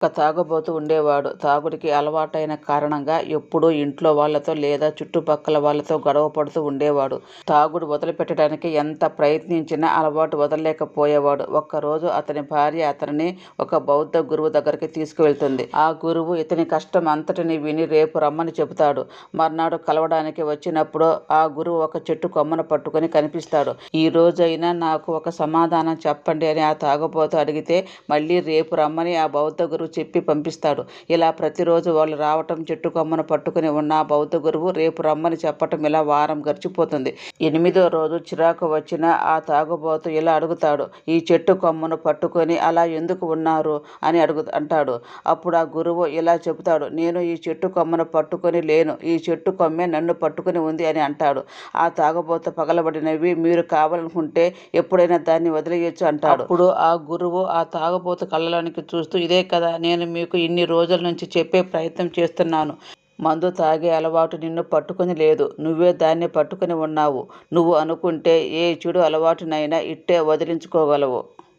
ఒక తాగుబోతు ఉండేవాడు. తాగుడికి అలవాటైన కారణంగా ఎప్పుడూ ఇంట్లో వాళ్ళతో లేదా చుట్టుపక్కల వాళ్ళతో గొడవ పడుతూ ఉండేవాడు. తాగుడు వదిలిపెట్టడానికి ఎంత ప్రయత్నించినా అలవాటు వదలలేకపోయేవాడు ఒక్కరోజు అతని భార్య అతనిని ఒక బౌద్ధ గురువు దగ్గరికి తీసుకువెళ్తుంది. ఆ గురువు ఇతని కష్టం అంతటిని విని రేపు రమ్మని చెబుతాడు. మర్నాడు కలవడానికి వచ్చినప్పుడు ఆ గురువు ఒక చెట్టు కొమ్మను పట్టుకుని కనిపిస్తాడు. ఈ రోజైనా నాకు ఒక సమాధానం చెప్పండి అని ఆ తాగుబోతు అడిగితే మళ్ళీ రేపు రమ్మని ఆ బౌద్ధ గురువు చెప్పి పంపిస్తాడు. ఇలా ప్రతిరోజు వాళ్ళు రావటం, చెట్టు కొమ్మను పట్టుకుని ఉన్న బౌద్ధ గురువు రేపు రమ్మని చెప్పటం ఇలా వారం గడిచిపోతుంది. ఎనిమిదో రోజు చిరాకు వచ్చిన ఆ తాగుబోతు ఇలా అడుగుతాడు. ఈ చెట్టు కొమ్మను పట్టుకొని అలా ఎందుకు ఉన్నారు? అని అడుగు అంటాడు. అప్పుడు ఆ గురువు ఇలా చెబుతాడు. నేను ఈ చెట్టు కొమ్మను పట్టుకొని లేను. ఈ చెట్టు కొమ్మే నన్ను పట్టుకుని ఉంది అని అంటాడు. ఆ తాగబోత పగలబడినవి మీరు కావాలనుకుంటే ఎప్పుడైనా దాన్ని వదిలేయచ్చు అంటాడు. అప్పుడు ఆ గురువు ఆ తాగబోత కళ్ళలోనికి చూస్తూ ఇదే కదా నేను మీకు ఇన్ని రోజుల నుంచి చెప్పే ప్రయత్నం చేస్తున్నాను. మందు తాగే అలవాటు నిన్ను పట్టుకుని లేదు. నువ్వే దాన్ని పట్టుకుని ఉన్నావు. నువ్వు అనుకుంటే ఏ చెడు అలవాటునైనా ఇట్టే వదిలించుకోగలవు.